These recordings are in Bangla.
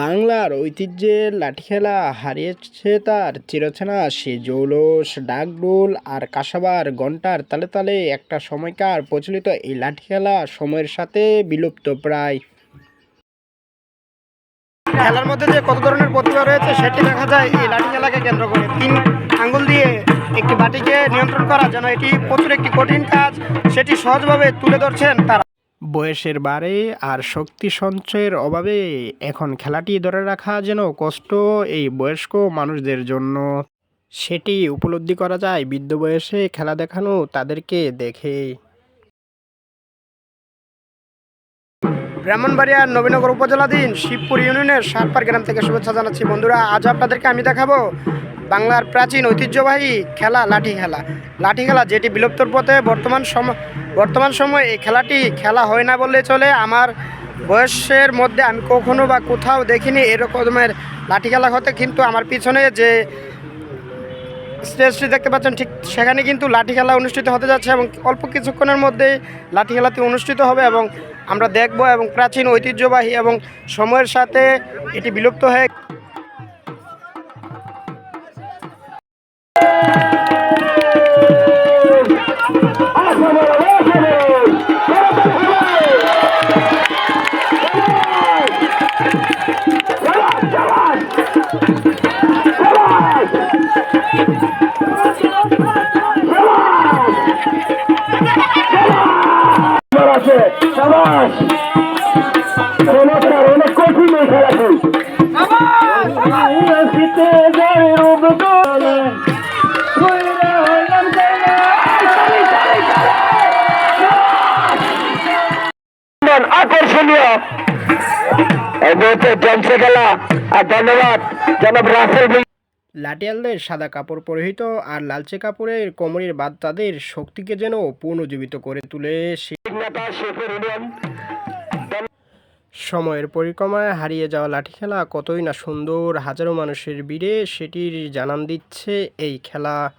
বাংলার ঐতিহ্যের লাঠি খেলা হারিয়েছে তার। চিরচেনা সে জৌলস ডাকডোল আর কাসাবার ঘণ্টার তালে তালে একটা সময়কার প্রচলিত এই লাঠি খেলা সময়ের সাথে বিলুপ্ত প্রায়। খেলার মধ্যে যে কত ধরনের প্রতিভা রয়েছে সেটি দেখা যায় এই লাঠি খেলাকে কেন্দ্র করে। তিন আঙ্গুল দিয়ে একটি বাটিকে নিয়ন্ত্রণ করা যেন এটি প্রচুর একটি কঠিন কাজ, সেটি সহজভাবে তুলে ধরছেন তারা। বয়সের বারে আর শক্তি সঞ্চয়ের অভাবে এখন খেলাটি ধরে রাখা যেন কষ্ট এই বয়স্ক মানুষদের জন্য। সেটি উপলব্ধি করা যায় বৃদ্ধ বয়সে খেলা দেখানো তাদেরকে দেখে। ব্রাহ্মণবাড়িয়ার নবীনগর উপজেলাধীন শিবপুর ইউনিয়নের সাতপার গ্রাম থেকে শুভেচ্ছা জানাচ্ছি বন্ধুরা। আজ আপনাদেরকে আমি দেখাবো বাংলার প্রাচীন ঐতিহ্যবাহী খেলা লাঠি খেলা। লাঠি খেলা যেটি বিলুপ্তর পথে বর্তমান সময় বর্তমান সময়ে এই খেলাটি খেলা হয় না বললে চলে। আমার বয়সের মধ্যে আমি কখনো বা কোথাও দেখিনি এরকমের লাঠি খেলা হতে, কিন্তু আমার পিছনে যে স্টেজটি দেখতে পাচ্ছেন ঠিক সেখানে কিন্তু লাঠি খেলা অনুষ্ঠিত হতে যাচ্ছে এবং অল্প কিছুক্ষণের মধ্যেই লাঠি খেলাটি অনুষ্ঠিত হবে এবং আমরা দেখব এবং প্রাচীন ঐতিহ্যবাহী এবং সময়ের সাথে এটি বিলুপ্ত হয়ে আছে সবাস চমৎকার অনেক কঠিন এই খেলাটি শীতে যায় রূপ জানা। আকর্ষণীয় খেলা আর ধন্যবাদ, জনাব রাসেল ভাই লাঠিয়ালদের সাদা কাপড় পরিহিত আর লালচে কাপড়ের কোমরের বাদ তাদের শক্তিকে যেন পুনর্জীবিত করে তুলে সময়ের পরিক্রমায় হারিয়ে যাওয়া লাঠি খেলা কতই না সুন্দর হাজারো মানুষের ভিড়ে সেটির জানান দিচ্ছে এই খেলা।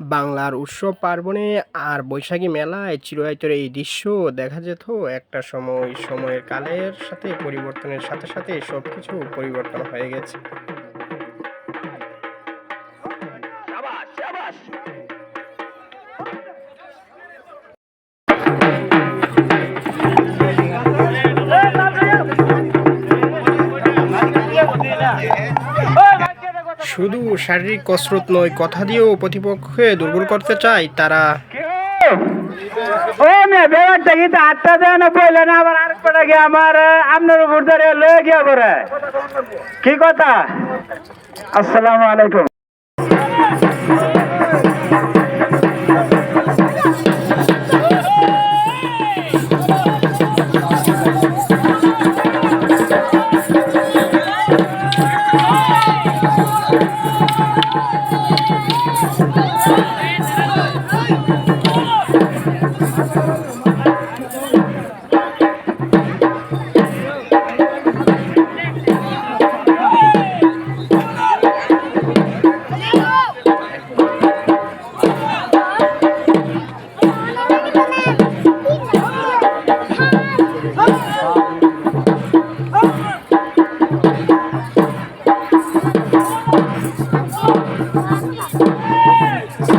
বাংলার উৎসব পার্বণে আর বৈশাখী মেলায় চিরায়তের এই দৃশ্য দেখা যেত একটা সময়। সময়ের কালের সাথে পরিবর্তনের সাথে সাথে সব কিছু পরিবর্তন হয়ে গেছে। শারীরিক কসরত নয়, কথা দিয়েও প্রতিপক্ষকে দুর্বল করতে চায় তারা। ও আমার আপনার উপর পরে কি আসসালামু আলাইকুম। শুভেচ্ছা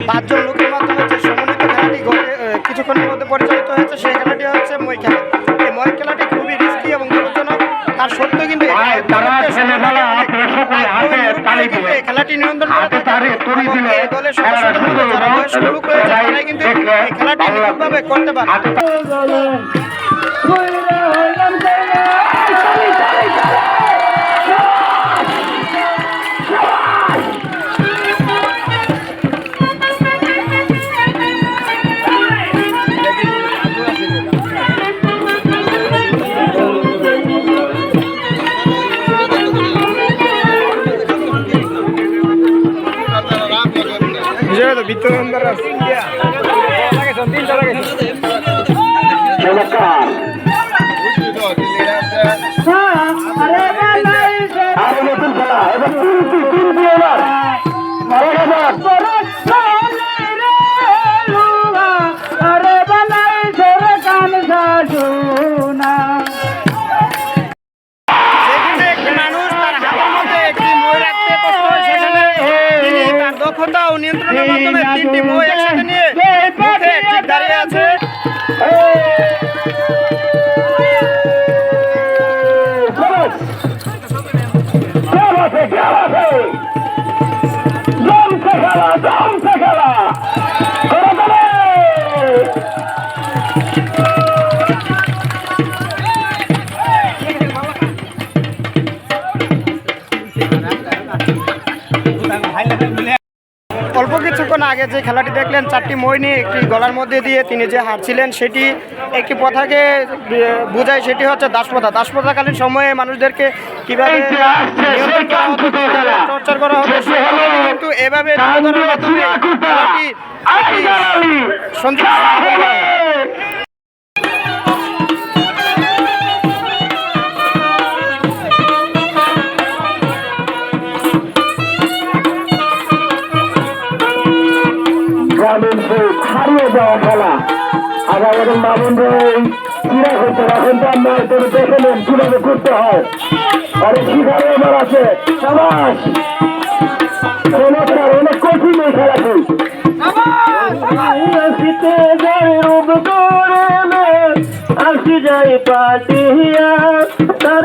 পাঁচজন লোকের মাধ্যমে যে সমন্বিত খেলাটি কিছুক্ষণের মধ্যে পরিচালিত হয়েছে, সেই খেলাটি হচ্ছে মই খেলা। করতে ছেলেবেলা অনেক সকলে হাতে তালি দিলে খেলাটি নিয়ন্ত্রণ হাতে। তালি তুলি দিলে শুরু করে যারা কিন্তু এই খেলাটি করতে পারে। হাতে বিজয় তো বিদ্যমান দ্বারা চমৎকার আরও নতুন খেলা এবং তিনটি তিনটি এবার। মারা যাবার মাধ্যমে তিনটি বই একসাথে নিয়ে দাঁড়িয়ে আছে। অল্প কিছুক্ষণ আগে যে খেলাটি দেখলেন চারটি মইনি একটি গলার মধ্যে দিয়ে তিনি যে হারছিলেন সেটি একটি প্রথাকে বোঝায় সেটি হচ্ছে দাসপ্রথা। দাসপ্রথাকালীন সময়ে মানুষদেরকে কীভাবে নিয়ন্ত্রণ করা কথাটি কিন্তু এভাবে তুলে হারিয়ে যাওয়া খেলা। আর আমাদের মামুনরা এই ক্রীড়া করতে এখন তো আমরা হয়তো দেখে নেন কীভাবে করতে হয়। অনেক শিকারে আমার আছে চমৎকার অনেক কঠিন এই খেলাটি। আসি যাই তার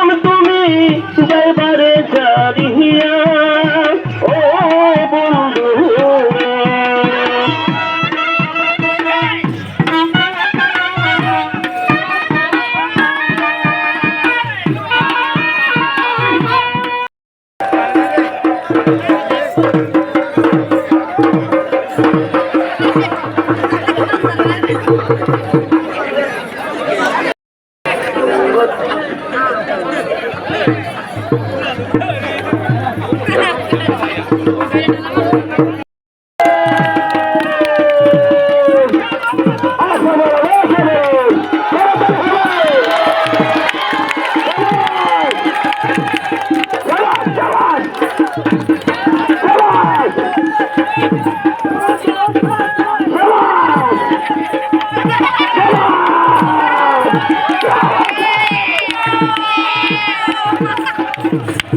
জানতাম তুমি যাইবারে চারিয়া ও বন্ধু রে। এই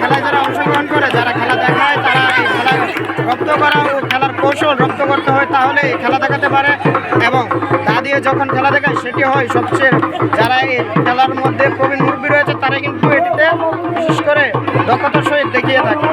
খেলায় যারা অংশগ্রহণ করে, যারা খেলা দেখায়, তারা এই খেলা রপ্ত করা ও খেলার কৌশল রপ্ত করতে হয়, তাহলে এই খেলা দেখাতে পারে। এবং তা দিয়ে যখন খেলা দেখায়, সেটি হয় সবচেয়ে যারা এই খেলার মধ্যে প্রবীণ মুরব্বী রয়েছে তারা কিন্তু এটিতে বিশেষ করে দক্ষতার সহিত দেখিয়ে থাকে।